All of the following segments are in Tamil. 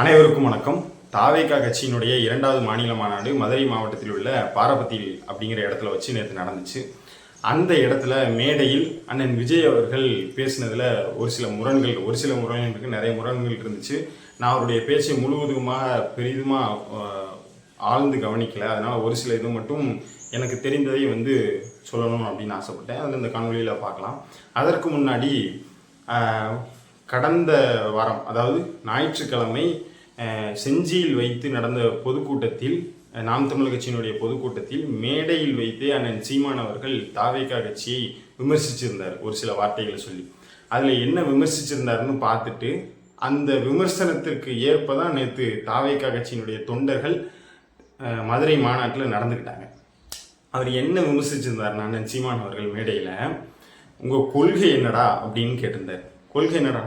அனைவருக்கும் வணக்கம். தாவேகா கட்சியினுடைய இரண்டாவது மாநில மாநாடு மதுரை மாவட்டத்தில் உள்ள பாரபத்தில் அப்படிங்கிற இடத்துல வச்சு நேற்று நடந்துச்சு. அந்த இடத்துல மேடையில் அண்ணன் விஜய் அவர்கள் பேசினதில் ஒரு சில முரண்கள் ஒரு சில முரண்களுக்கு நிறைய முரண்கள் இருந்துச்சு. நான் அவருடைய பேச்சை முழுவதுமாக பெரிதுமாக ஆழ்ந்து கவனிக்கல. அதனால் ஒரு சில இது மட்டும் எனக்கு தெரிந்ததை வந்து சொல்லணும் அப்படின்னு ஆசைப்பட்டேன். அது இந்த காணொலியில் பார்க்கலாம். அதற்கு முன்னாடி கடந்த வாரம் அதாவது ஞாயிற்றுக்கிழமை செஞ்சியில் வைத்து நடந்த பொதுக்கூட்டத்தில் நாம் தமிழ் கட்சியினுடைய பொதுக்கூட்டத்தில் மேடையில் வைத்தே அண்ணன் சீமான் அவர்கள் தாவேக்கா கட்சியை விமர்சிச்சிருந்தார் ஒரு சில வார்த்தைகளை சொல்லி. அதில் என்ன விமர்சிச்சிருந்தாருன்னு பார்த்துட்டு அந்த விமர்சனத்திற்கு ஏற்ப தான் நேற்று தாவேக்கா கட்சியினுடைய தொண்டர்கள் மதுரை மாநாட்டில் நடந்துக்கிட்டாங்க. அவர் என்ன விமர்சிச்சிருந்தார் அண்ணன் சீமான் அவர்கள் மேடையில் உங்கள் கொள்கை என்னடா? அப்படின்னு கேட்டிருந்தார். கொள்கை என்னடா?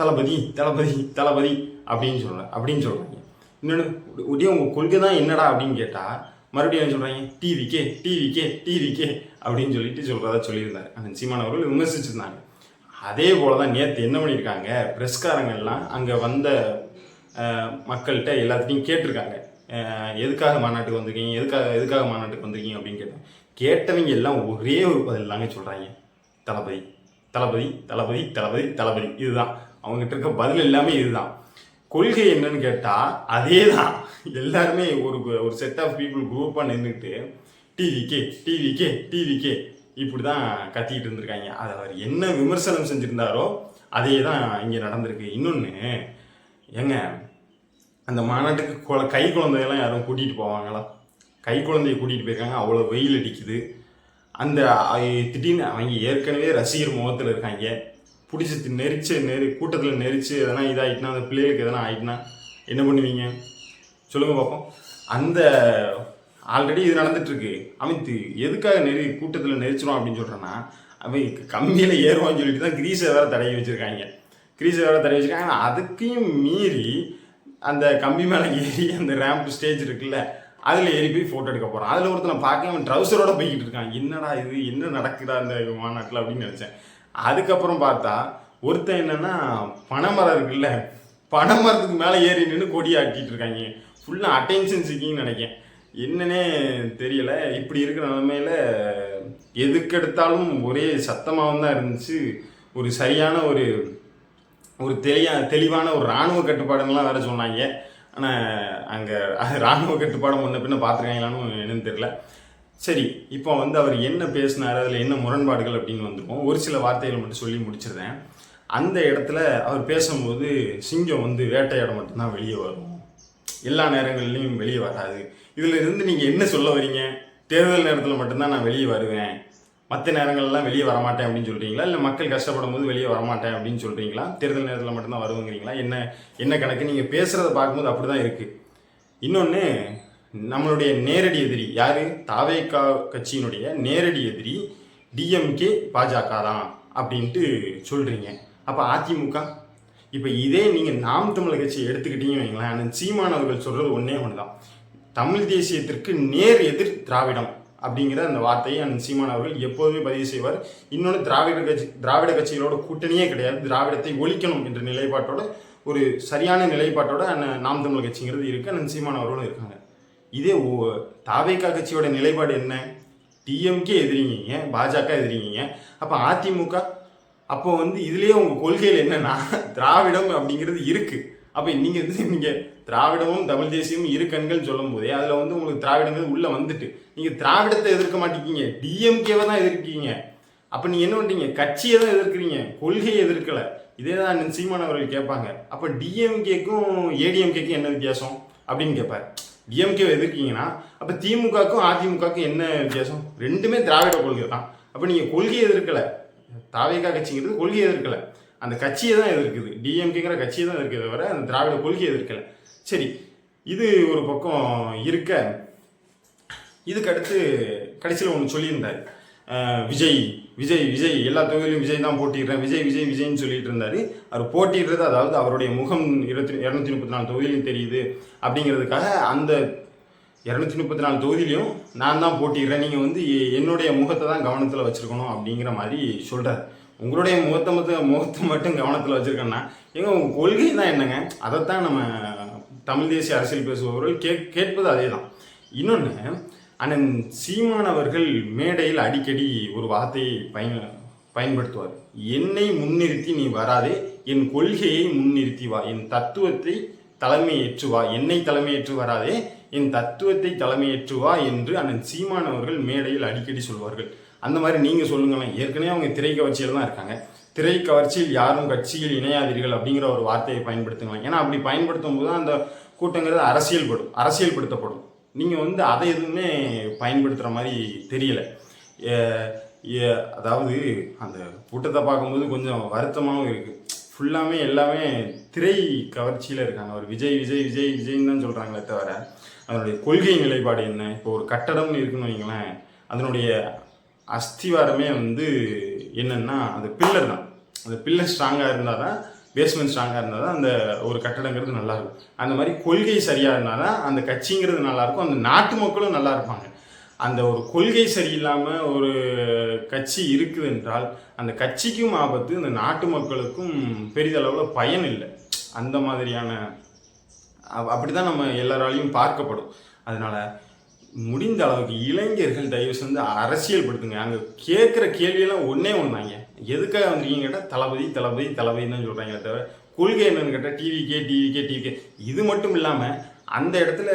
தளபதி தளபதி தளபதி அப்படின்னு சொல்கிறாங்க அப்படின்னு சொல்கிறாங்க இன்னொன்று உடைய உங்கள் கொள்கை தான் என்னடா அப்படின்னு கேட்டால் மறுபடியும் என்ன சொல்கிறாங்க டிவிக்கே டிவிக்கே டிவிக்கே அப்படின்னு சொல்லிட்டு சொல்கிறதா சொல்லியிருந்தார். அந்த சீமான் அவர்கள் விமர்சிச்சிருந்தாங்க. அதே போல தான் நேற்று என்ன பண்ணியிருக்காங்க? பிரஸ்காரங்கள்லாம் அங்கே வந்த மக்கள்கிட்ட எல்லாத்தையும் கேட்டிருக்காங்க. எதுக்காக மாநாட்டுக்கு வந்திருக்கீங்க? எதுக்காக எதுக்காக மாநாட்டுக்கு வந்திருக்கீங்க அப்படின்னு கேட்டேன் கேட்டவங்க எல்லாம் ஒரே ஒரு பதில் தாங்க சொல்கிறாங்க தளபதி. தளபதி தளபதி தளபதி தளபதி. இதுதான். அவங்ககிட்ட இருக்க பதில் எல்லாமே இதுதான். கொள்கை என்னன்னு கேட்டால் அதே தான் எல்லாருமே ஒரு ஒரு செட் ஆஃப் பீப்புள் குரூப்பாக நின்றுட்டு டிவிக்கே டிவிக்கே டிவிக்கே இப்படி தான் கத்திக்கிட்டு இருந்திருக்காங்க. அதை அவர் என்ன விமர்சனம் செஞ்சுருந்தாரோ அதே தான் இங்கே நடந்திருக்கு. இன்னொன்று ஏங்க அந்த மாநாட்டுக்கு கொ கை குழந்தையெல்லாம் யாரும் கூட்டிகிட்டு போவாங்களா? கை குழந்தைய கூட்டிகிட்டு போயிருக்காங்க. அவ்வளோ வெயில் அடிக்குது. அந்த திடீர்னு அவங்க ஏற்கனவே ரசிகர் முகத்தில் இருக்காங்க. பிடிச்சி நெரிச்சு நெரி கூட்டத்தில் நெரிச்சு எதனா இதாகிட்டுனா அந்த பிள்ளைகளுக்கு எதனா ஆகிட்டுனா என்ன பண்ணுவீங்க? சொல்லுங்கள் பார்ப்போம் அந்த ஆல்ரெடி இது நடந்துட்டுருக்கு. அவன் எதுக்காக நெறி கூட்டத்தில் நெரிச்சிடும் அப்படின்னு சொல்கிறேன்னா அவன் கம்பியில் ஏறுவான்னு சொல்லிட்டு தான் கிரீஸை வேறு தடவி வச்சிருக்காங்க. கிரீஸை வேறு தடவி வச்சிருக்காங்க. ஆனால் அதுக்கையும் மீறி அந்த கம்பி மேலே ஏறி அந்த ரேம்ப் ஸ்டேஜ் இருக்குல்ல அதில் ஏறி போய் ஃபோட்டோ எடுக்க போகிறான் அதில் ஒருத்தனை பார்க்க அவன் ட்ரௌசரோட போய்கிட்டு இருக்கான். என்னடா இது? என்ன நடக்குதா இந்த மாநாட்டில் அப்படின்னு நினச்சேன். அதுக்கப்புறம் பார்த்தா ஒருத்தன் என்னன்னா பனைமரம் இருக்குல்ல பனைமரத்துக்கு மேலே ஏறி நின்று கொடி ஆக்கிட்டு இருக்காங்க. ஃபுல்லாக அட்டென்ஷன் சீக்கிங்னு நினைக்கேன் என்னன்னே தெரியல. இப்படி இருக்கிற நிலமையில் எதுக்கெடுத்தாலும் ஒரே சத்தமாகவும் தான் இருந்துச்சு. ஒரு சரியான ஒரு ஒரு தெளியா தெளிவான ஒரு இராணுவ கட்டுப்பாடுங்களாம் வேறு சொன்னாங்க. ஆனால் அங்கே இராணுவ கட்டுப்பாடம் முன்ன பின்ன பார்த்துருக்காங்களான்னு என்னன்னு தெரியல. சரி இப்போ வந்து அவர் என்ன பேசினார் அதில் என்ன முரண்பாடுகள் அப்படின்னு வந்துருவோம் ஒரு சில வார்த்தைகள் மட்டும் சொல்லி முடிச்சிருந்தேன் அந்த இடத்துல அவர் பேசும்போது சிங்கம் வந்து வேட்டையாட மட்டும்தான் வெளியே வரும். எல்லா நேரங்கள்லையும் வெளியே வராது. இதில் இருந்து நீங்கள் என்ன சொல்ல வரீங்க? தேர்தல் நேரத்தில் மட்டும்தான் நான் வெளியே வருவேன். மற்ற நேரங்கள்லாம் வெளியே வரமாட்டேன் அப்படின்னு சொல்கிறீங்களா இல்லை மக்கள் கஷ்டப்படும் போது வெளியே வரமாட்டேன் அப்படின்னு சொல்கிறீங்களா தேர்தல் நேரத்தில் மட்டும்தான் வருவங்கிறீங்களா? என்ன என்ன கணக்கு? நீங்கள் பேசுகிறத பார்க்கும்போது அப்படி தான் இருக்குது இன்னொன்று நம்மளுடைய நேரடி எதிரி யார்? தாவேக்கா கட்சியினுடைய நேரடி எதிரி டிஎம்கே பாஜக தான் அப்படின்ட்டு சொல்கிறீங்க அப்போ அதிமுக? இப்போ இதே நீங்கள் நாம் தமிழ் கட்சியை எடுத்துக்கிட்டீங்கன்னு வைங்களேன் அண்ணன் சீமான் அவர்கள் சொல்கிறது ஒன்றே ஒன்று தான் தமிழ் தேசியத்திற்கு நேர் எதிர் திராவிடம். அப்படிங்கிற அந்த வார்த்தையை அண்ணன் சீமான் அவர்கள் எப்போதுமே பதிவு செய்வார். இன்னொன்று திராவிட கட்சி திராவிட கட்சிகளோட கூட்டணியே கிடையாது. திராவிடத்தை ஒழிக்கணும் என்ற நிலைப்பாட்டோட ஒரு சரியான நிலைப்பாட்டோட அண்ணன் நாம் தமிழ் கட்சிங்கிறது இருக்கு. அண்ணன் சீமான் அவர்களும் இருக்காங்க. இதே ஓ- தாவேகா கட்சியோட நிலைப்பாடு என்ன? டிஎம்கே எதிரிங்க பாஜக எதிரிங்க அப்போ அதிமுக அப்போ வந்து இதுலேயே உங்கள் கொள்கையில் என்னன்னா திராவிடம் அப்படிங்கிறது இருக்குது அப்போ நீங்கள் வந்து நீங்கள் திராவிடமும் தமிழ் தேசியமும் இரு கண்கள் சொல்லும் போதே அதில் வந்து உங்களுக்கு திராவிடங்கள் உள்ளே வந்துட்டு. நீங்கள் திராவிடத்தை எதிர்க்க மாட்டேங்கிங்க டிஎம்கேவை தான் எதிர்க்கீங்க அப்போ நீங்கள் என்ன பண்ணுறீங்க கட்சியை தான் எதிர்க்கிறீங்க. கொள்கையை எதிர்க்கலை. இதே தான் சீமான் அவர்கள் கேட்பாங்க. அப்போ டிஎம்கேக்கும் ஏடிஎம்கேக்கும் என்ன வித்தியாசம்? அப்படின்னு கேட்பார். டிஎம்கே எதிர்க்கீங்கன்னா அப்போ திமுகக்கும் அதிமுகக்கும் என்ன வித்தியாசம்? ரெண்டுமே திராவிட கொள்கை தான். அப்போ நீங்கள் கொள்கையை எதிர்க்கல. தாவேகா கட்சிங்கிறது கொள்கையை எதிர்க்கலை. அந்த கட்சியை தான் எதிர்க்குது. டிஎம்கேங்கிற கட்சியை தான் எதிர்க்கிறத தவிர அந்த திராவிட கொள்கையை எதிர்க்கல. சரி இது ஒரு பக்கம் இருக்க. இதுக்கு அடுத்து கடைசியில் ஒன்று சொல்லியிருந்தார். விஜய் விஜய் விஜய் எல்லா தொகுதியிலும் விஜய் தான் போட்டிடுறேன் விஜய் விஜய் விஜய்னு சொல்லிட்டு இருந்தார். அவர் போட்டிடுறது அதாவது அவருடைய முகம் இருபத்தி இரநூத்தி முப்பத்தி நாலு தொகுதியிலையும் தெரியுது அப்படிங்கிறதுக்காக அந்த இரநூத்தி முப்பத்தி நாலு தொகுதியிலையும் நான் தான் போட்டிடுறேன் நீங்கள் வந்து என்னுடைய முகத்தை தான் கவனத்தில் வச்சுருக்கணும் அப்படிங்கிற மாதிரி சொல்கிறார் உங்களுடைய முகத்தை மட்டும் முகத்தை மட்டும் கவனத்தில் வச்சுருக்கேன்னா எங்க உங்கள் கொள்கை தான் என்னங்க? அதைத்தான் நம்ம தமிழ் தேசிய அரசியல் பேசுபவர்கள் கே கேட்பது அதே தான் இன்னொன்று அண்ணன் சீமானவர்கள் மேடையில் அடிக்கடி ஒரு வார்த்தையை பயன் பயன்படுத்துவார். என்னை முன்னிறுத்தி நீ வராதே என் கொள்கையை முன்னிறுத்தி வா என் தத்துவத்தை தலைமையேற்று வா என்னை தலைமையேற்று வராதே என் தத்துவத்தை தலைமையேற்று வா என்று அண்ணன் சீமானவர்கள் மேடையில் அடிக்கடி சொல்வார்கள். அந்த மாதிரி நீங்கள் சொல்லுங்களேன். ஏற்கனவே அவங்க திரை கவர்ச்சியில் தான் இருக்காங்க. திரை கவர்ச்சியில் யாரும் கட்சியில் இணையாதீர்கள் அப்படிங்கிற ஒரு வார்த்தையை பயன்படுத்துங்களேன். ஏன்னா அப்படி பயன்படுத்தும் போது அந்த கூட்டங்கிறது அரசியல்படும் அரசியல்படுத்தப்படும். நீங்கள் வந்து அதை எதுவுமே பயன்படுத்துகிற மாதிரி தெரியல. ஏ- அதாவது அந்த கூட்டத்தை பார்க்கும்போது கொஞ்சம் வருத்தமாகவும் இருக்குது ஃபுல்லாமே எல்லாமே திரை கவர்ச்சியில் இருக்காங்க. ஒரு விஜய் விஜய் விஜய் விஜய்ன்னு தான் சொல்கிறாங்களே தவிர அதனுடைய கொள்கை நிலைப்பாடு என்ன? இப்போ ஒரு கட்டடம்னு இருக்குன்னு வைங்களேன். அதனுடைய அஸ்திவாரமே வந்து என்னன்னா அந்த பில்லர் தான். அந்த பில்லர் ஸ்ட்ராங்காக இருந்தால் தான் பேஸ்மெண்ட் ஸ்ட்ராங்காக இருந்தால் தான் அந்த ஒரு கட்டடங்கிறது நல்லாயிருக்கும் அந்த மாதிரி கொள்கை சரியாக இருந்தால் தான் அந்த கட்சிங்கிறது நல்லாயிருக்கும் அந்த நாட்டு மக்களும் நல்லா இருப்பாங்க. அந்த ஒரு கொள்கை சரியில்லாமல் ஒரு கட்சி இருக்குது என்றால் அந்த கட்சிக்கும் ஆபத்து அந்த நாட்டு மக்களுக்கும் பெரிதளவில் பயன் இல்லை. அந்த மாதிரியான அப்படி தான் நம்ம எல்லாராலையும் பார்க்கப்படும். அதனால் முடிந்த அளவுக்கு இளைஞர்கள் தயவு செஞ்சு அரசியல் படுத்துங்க அங்கே கேட்குற கேள்வியெல்லாம் ஒன்றே ஒன்றாங்க எதுக்காக வந்திருக்கீங்க கேட்டால் தளபதி தளபதி தளபதி தான் சொல்கிறாங்க தவிர கொள்கை என்னன்னு கேட்டால் டிவிக்கே டிவிக்கே டிவிக்கே இது மட்டும் இல்லாமல் அந்த இடத்துல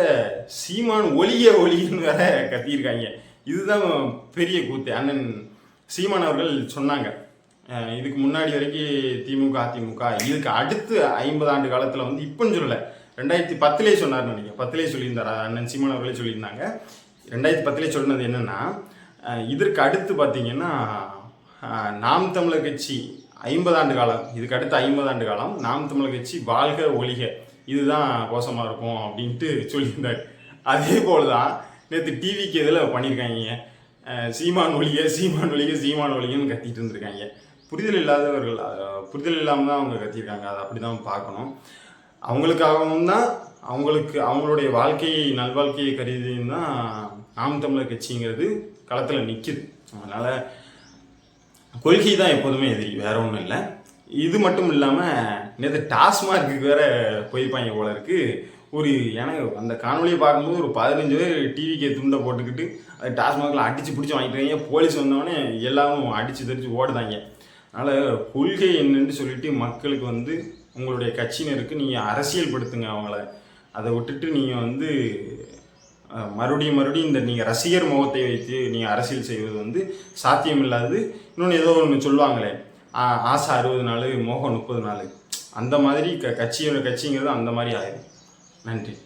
சீமான் ஒளிய ஒளின்னு வேற கத்தியிருக்காங்க. இதுதான் பெரிய கூத்து. அண்ணன் சீமான் அவர்கள் சொன்னாங்க. இதுக்கு முன்னாடி வரைக்கும் திமுக அதிமுக இதுக்கு அடுத்து ஐம்பது ஆண்டு காலத்தில் வந்து இப்போன்னு சொல்லலை. ரெண்டாயிரத்தி பத்துலேயே சொன்னார் நினைக்கிறேன். பத்துலேயே சொல்லியிருந்தார்? அண்ணன் சீமான் அவர்களே சொல்லியிருந்தாங்க. ரெண்டாயிரத்தி பத்துலேயே சொன்னது என்னென்னா இதற்கு அடுத்து பார்த்தீங்கன்னா நாம் தமிழர் கட்சி ஐம்பது ஆண்டு காலம் இதுக்கு அடுத்து ஐம்பது ஆண்டு காலம் நாம் தமிழர் கட்சி வாழ்க ஒழிக இதுதான் கோஷமாக இருக்கும் அப்படின்ட்டு சொல்லியிருந்தார். அதே போல் தான் நேற்று டிவிக்கு இதில் பண்ணியிருக்காங்க? சீமான் ஒழிக சீமான் ஒழிக சீமான் ஒழிகன்னு கத்திட்டு இருந்திருக்காங்க. புரிதல் இல்லாதவர்கள் புரிதல் இல்லாமல் தான் அவங்க கத்தியிருக்காங்க. அதை அப்படி தான் பார்க்கணும். அவங்களுக்காகவும் தான் அவங்களுக்கு அவங்களுடைய வாழ்க்கையை நல்வாழ்க்கையை கருதியும் தான் நாம் தமிழர் கட்சிங்கிறது களத்தில் நிற்கிது அதனால் கொள்கை தான் எப்போதுமே எதிரி வேற ஒன்றும் இல்லை. இது மட்டும் இல்லாமல் நேற்று டாஸ்மார்க்கு வேற போயிருப்பாங்க போல இருக்கு. ஒரு எனக்கு அந்த காணொலியை பார்க்கும்போது ஒரு பதினஞ்சு பேர் டிவிக்கு துண்டை போட்டுக்கிட்டு அது டாஸ்மார்க்கில் அடித்து பிடிச்சி வாங்கிட்டு இருக்காங்க. போலீஸ் வந்தவொடனே எல்லாரும் அடித்து தெரிச்சு ஓடுதாங்க. அதனால் கொள்கை என்னன்னு சொல்லிட்டு மக்களுக்கு வந்து உங்களுடைய கட்சியினருக்கு நீங்கள் அரசியல் படுத்துங்க அவங்கள. அதை விட்டுட்டு நீங்கள் வந்து மறுபடியும் மறுபடியும் இந்த நீங்கள் ரசிகர் முகத்தை வைத்து நீங்கள் அரசியல் செய்வது வந்து சாத்தியமில்லாதது. இன்னொன்று ஏதோ ஒன்று சொல்லுவாங்களே ஆ- ஆசை அறுபது நாள் மோகம் முப்பது நாள். அந்த மாதிரி க கட்சியோட கட்சிங்கிறது அந்த மாதிரி ஆயிடும் நன்றி.